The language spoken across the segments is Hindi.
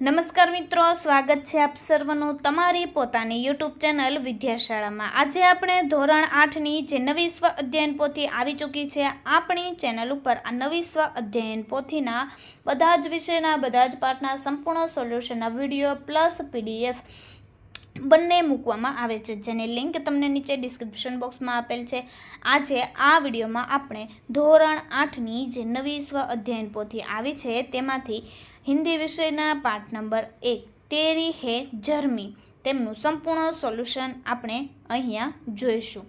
નમસ્કાર મિત્રો, સ્વાગત છે આપ સર્વનું તમારી પોતાની યુટ્યુબ ચેનલ વિદ્યાશાળામાં. આજે આપણે ધોરણ આઠની જે નવી સ્વ અધ્યયન પોથી આવી ચૂકી છે, આપણી ચેનલ ઉપર આ નવી સ્વ અધ્યયન પોથીના બધા જ વિષયના, બધા જ પાઠના સંપૂર્ણ સોલ્યુશનના વીડિયો પ્લસ પીડીએફ બંને મૂકવામાં આવે છે, જેની લિંક તમને નીચે ડિસ્ક્રિપ્શન બોક્સમાં આપેલ છે. આજે આ વિડીયોમાં આપણે ધોરણ આઠની જે નવી સ્વ અધ્યયન પોથી આવી છે, તેમાંથી હિન્દી વિષયના પાઠ નંબર એક, તેરી હે જર્મી તેમનું સંપૂર્ણ સોલ્યુશન આપણે અહીંયા જોઈશું.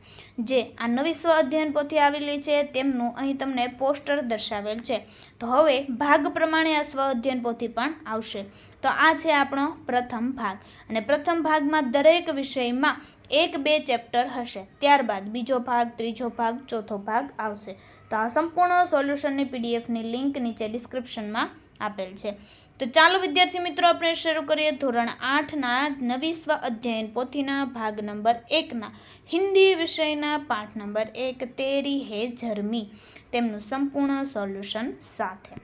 જે આ નવી સ્વ અધ્યયન પોથી આવેલી છે, તેમનું અહીં તમને પોસ્ટર દર્શાવેલ છે. તો હવે ભાગ પ્રમાણે આ સ્વ અધ્યયન પોથી પણ આવશે. તો આ છે આપણો પ્રથમ ભાગ. અને પ્રથમ ભાગમાં દરેક વિષયમાં એક બે ચેપ્ટર હશે. ત્યારબાદ બીજો ભાગ, ત્રીજો ભાગ, ચોથો ભાગ આવશે. તો આ સંપૂર્ણ સોલ્યુશનની પીડીએફની લિંક નીચે ડિસ્ક્રિપ્શનમાં આપેલ છે. તો ચાલો વિદ્યાર્થી મિત્રો, આપણે શરૂ કરીએ ધોરણ આઠના નવી સ્વ અધ્યયન પોથીના ભાગ નંબર એકના. હિન્દી વિષયના પાઠ નંબર એક, તેરી હે જર્મી તેમનું સંપૂર્ણ સોલ્યુશન સાથે.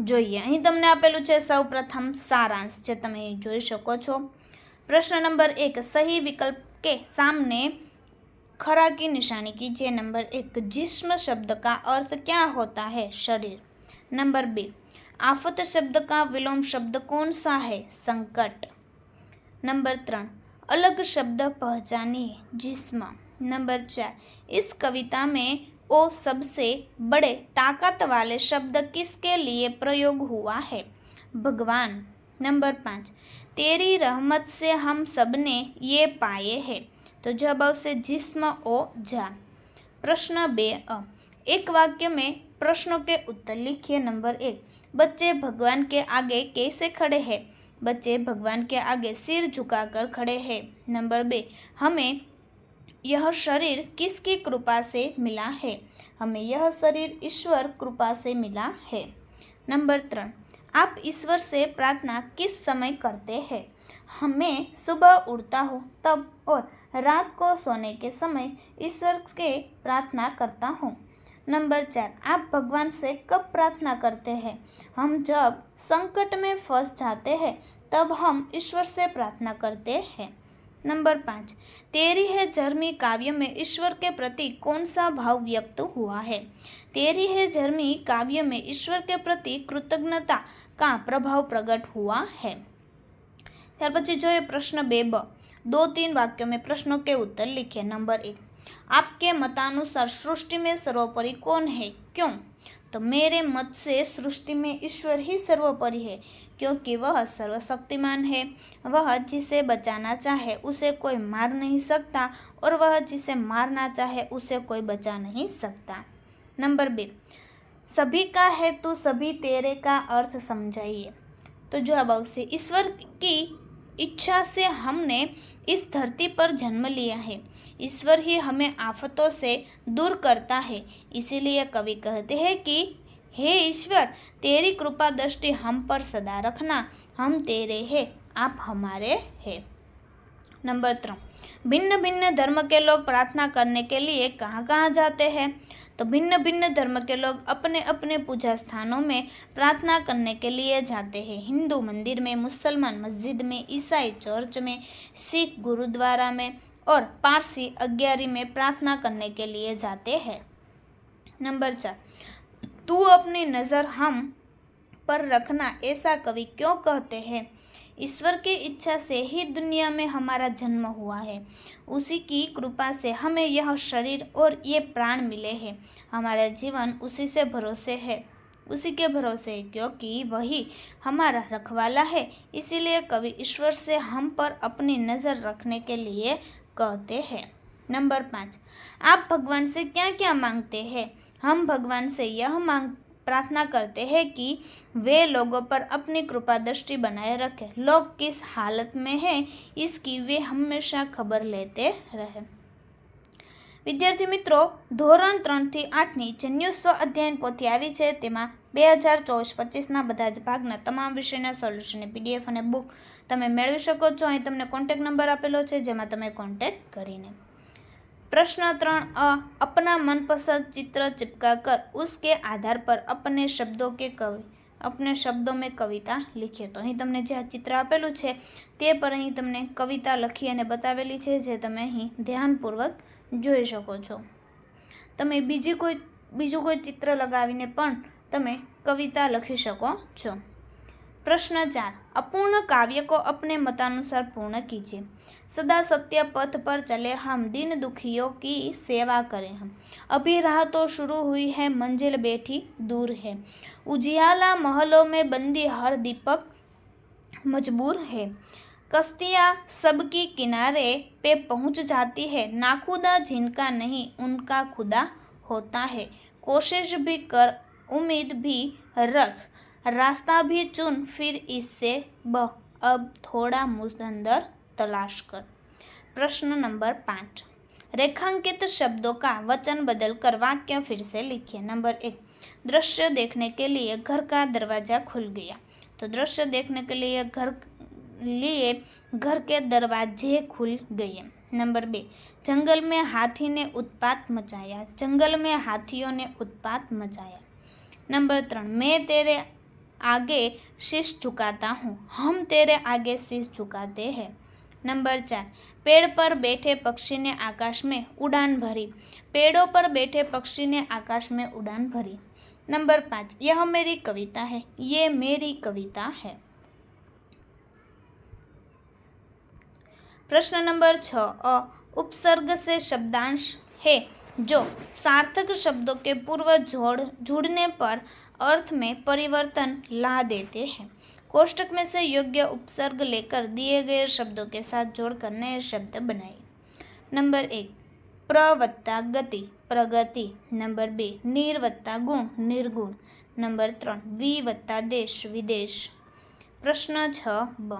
જોઈએ, અહીં તમને આપેલું છે સૌ પ્રથમ સારાંશ, જે તમે જોઈ શકો છો. પ્રશ્ન નંબર એક, સહી વિકલ્પ કે સામને ખરા કી? નિશાની कीजिए નંબર એક જીષ્મ શબ્દ કા અર્થ ક્યાં હોતા હૈ? શરીર. नंबर बी, आफत शब्द का विलोम शब्द कौन सा है? संकट। नंबर त्रण, अलग शब्द पहचानिए जिस्म। नंबर चार, इस कविता में ओ सबसे बड़े ताकत वाले शब्द किसके लिए प्रयोग हुआ है? भगवान। नंबर पाँच, तेरी रहमत से हम सबने ये पाए हैं। तो जब से जिस्म ओ जा। प्रश्न बे अ, एक वाक्य में प्रश्नों के उत्तर लिखिए, नंबर एक, बच्चे भगवान के आगे कैसे खड़े हैं? बच्चे भगवान के आगे सिर झुकाकर खड़े हैं। नंबर बे, हमें यह शरीर किसकी कृपा से मिला है? हमें यह शरीर ईश्वर कृपा से मिला है। नंबर तीन आप ईश्वर से प्रार्थना किस समय करते हैं? हमें सुबह उठता हो तब और रात को सोने के समय ईश्वर के प्रार्थना करता हूँ। नंबर चार आप भगवान से कब प्रार्थना करते हैं हम जब संकट में फंस जाते हैं तब हम ईश्वर से प्रार्थना करते हैं नंबर पाँच तेरी है जर्मी काव्य में ईश्वर के प्रति कौन सा भाव व्यक्त हुआ है तेरी है जर्मी काव्य में ईश्वर के प्रति कृतज्ञता का प्रभाव प्रकट हुआ है ત્યાર પછી જોઈએ પ્રશ્ન બે બ दो तीन वाक्यों में प्रश्नों के उत्तर लिखिए नंबर एक आपके मतानुसार सृष्टि में सर्वोपरि कौन है? क्यों? तो मेरे मत से सृष्टि में ईश्वर ही सर्वोपरि है, क्योंकि वह सर्वशक्तिमान है। वह जिसे बचाना चाहे उसे कोई मार नहीं सकता, और वह जिसे मारना चाहे उसे कोई बचा नहीं सकता। नंबर बे, सभी का है तो सभी तेरे का अर्थ समझाइए। तो जवाब आवश्य ईश्वर की इच्छा से हमने इस धरती पर जन्म लिया है। ईश्वर ही हमें आफतों से दूर करता है। इसीलिए कवि कहते हैं कि, हे ईश्वर, तेरी कृपा दृष्टि हम पर सदा रखना। हम तेरे हैं, आप हमारे हैं। नंबर तीन भिन्न भिन्न धर्म के लोग प्रार्थना करने के लिए कहाँ कहाँ जाते हैं? तो भिन्न भिन्न धर्म के लोग अपने अपने पूजा स्थानों में प्रार्थना करने के लिए जाते हैं। हिंदू मंदिर में, मुसलमान मस्जिद में, ईसाई चर्च में, सिख गुरुद्वारा में और पारसी अग्यारी में प्रार्थना करने के लिए जाते हैं। नंबर चार, तू अपनी नज़र हम पर रखना ऐसा कवि क्यों कहते हैं? ईश्वर की इच्छा से ही दुनिया में हमारा जन्म हुआ है। उसी की कृपा से हमें यह शरीर और ये प्राण मिले हैं। हमारा जीवन उसी से भरोसे है। उसी के भरोसे, क्योंकि वही हमारा रखवाला है। इसीलिए कवि ईश्वर से हम पर अपनी नज़र रखने के लिए कहते हैं। नंबर पाँच, आप भगवान से क्या क्या मांगते हैं? हम भगवान से यह मांग प्रार्थना करते हैं कि वे लोगों पर अपनी कृपा दृष्टि बनाए रखें लोग किस हालत में हैं इसकी वे हमेशा खबर लेते रहे વિદ્યાર્થી મિત્રો ધોરણ ત્રણથી આઠની જે ન્યૂ સ્વ અધ્યયન પોથી આવી છે તેમાં બે હજાર ચોવીસ પચીસના બધા જ ભાગના તમામ વિષયના સોલ્યુશનની પીડીએફ અને બુક તમે મેળવી શકો છો અહીં તમને કોન્ટેક નંબર આપેલો છે જેમાં તમે કોન્ટેક્ટ કરીને પ્રશ્ન ત્રણ અ, અપના મનપસંદ ચિત્ર ચિપકા કર. ઉસકે આધાર પર અપને શબ્દો કે કવિ, અપને શબ્દો મેં કવિતા લખીએ તો અહીં તમને જે આ ચિત્ર આપેલું છે, તે પર અહીં તમને કવિતા લખી અને બતાવેલી છે, જે તમે અહીં ધ્યાનપૂર્વક જોઈ શકો છો. તમે બીજી કોઈ, બીજું કોઈ ચિત્ર લગાવીને પણ તમે કવિતા લખી શકો છો. प्रश्न चार अपूर्ण काव्य को अपने मतानुसार पूर्ण कीजिए सदा सत्य पथ पर चले हम दिन दुखियों की सेवा करें हम अभी राह तो शुरू हुई है मंजिल बैठी दूर है उजियाला महलों में बंदी हर दीपक मजबूर है कश्तियाँ सबकी किनारे पे पहुँच जाती है नाखुदा जिनका नहीं उनका खुदा होता है कोशिश भी कर उम्मीद भी रख रास्ता भी चुन, फिर इससे ब, अब थोड़ा मुझंदर तलाश कर। प्रश्न नंबर पाँच। रेखांकित शब्दों का वचन बदल कर वाक्य फिर से लिखिए। नंबर एक। दृश्य देखने के लिए घर का दरवाज़ा खुल गया। तो दृश्य देखने के लिए घर लिए घर के दरवाजे खुल गए। नंबर बे। जंगल में हाथी ने उत्पात मचाया। जंगल में हाथियों ने उत्पात मचाया। नंबर त्रण। मैं तेरे आगे शीश झुकाता हूँ। हम तेरे आगे शीश झुकाते हैं। नंबर चार, पेड़ पर बैठे पक्षी ने आकाश में उड़ान भरी। पेड़ों पर बैठे पक्षी ने आकाश में उड़ान भरी। नंबर पाँच, यह मेरी कविता है। ये मेरी कविता है। प्रश्न नंबर छ, अ, उपसर्ग से शब्दांश है जो सार्थक शब्दों के पूर्व जोड़ जुड़ने पर अर्थ में परिवर्तन ला देते हैं कोष्टक में से योग्य उपसर्ग लेकर दिए गए शब्दों के साथ जोड़कर नए शब्द बनाए नंबर एक प्रवत्ता गति प्रगति नंबर बे નીર વત્તા ગુણ નિર્ગુણ નંબર ત્રણ વી વત્તા દેશ વિદેશ प्रश्न छ ब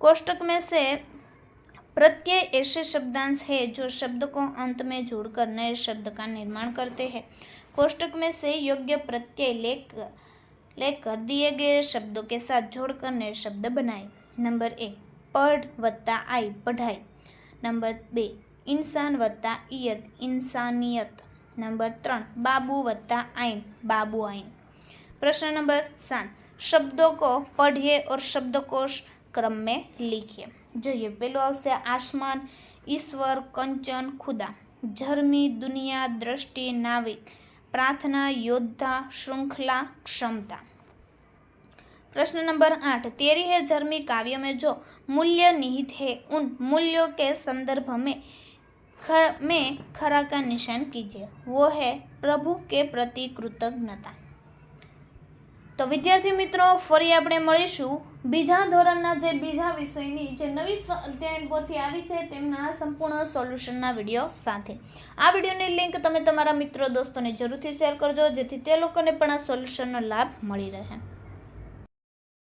कोष्टक में से प्रत्यय ऐसे शब्दांश है जो शब्द को अंत में जोड़कर नए शब्द का निर्माण करते हैं कोष्टक में से योग्य प्रत्यय लेकर लेकर दिए गए शब्दों के साथ जोड़कर नए शब्द बनाए नंबर एक पढ़ वत्ता आई पढ़ाई नंबर बे इंसान वत्ता इयत इंसानियत नंबर त्रण बाबू वत्ता आइन बाबू आइन प्रश्न नंबर सात शब्दों को पढ़िए और शब्दकोश क्रम में लिखिए જોઈએ પેલું આવશે આસમાન ઈશ્વર કંચન ખુદા ઝરમી દુનિયા દ્રષ્ટિ નાવિક प्रार्थना, योद्धा, श्रृंखला, क्षमता। प्रश्न नंबर आठ, तेरी है जर्मी काव्य में जो मूल्य निहित है, उन मूल्यों के संदर्भ में खर में खरा का निशान कीजिए। वो है प्रभु के प्रति कृतज्ञता। તો વિદ્યાર્થી મિત્રો, ફરી આપણે મળીશું બીજા ધોરણના જે બીજા વિષયની જે નવી અધ્યાયન પોથી આવી છે તેમના સંપૂર્ણ સોલ્યુશનના વીડિયો સાથે. આ વિડીયોની લિંક તમે તમારા મિત્રો, દોસ્તોને જરૂરથી શેર કરજો, જેથી તે લોકોને પણ આ સોલ્યુશનનો લાભ મળી રહે.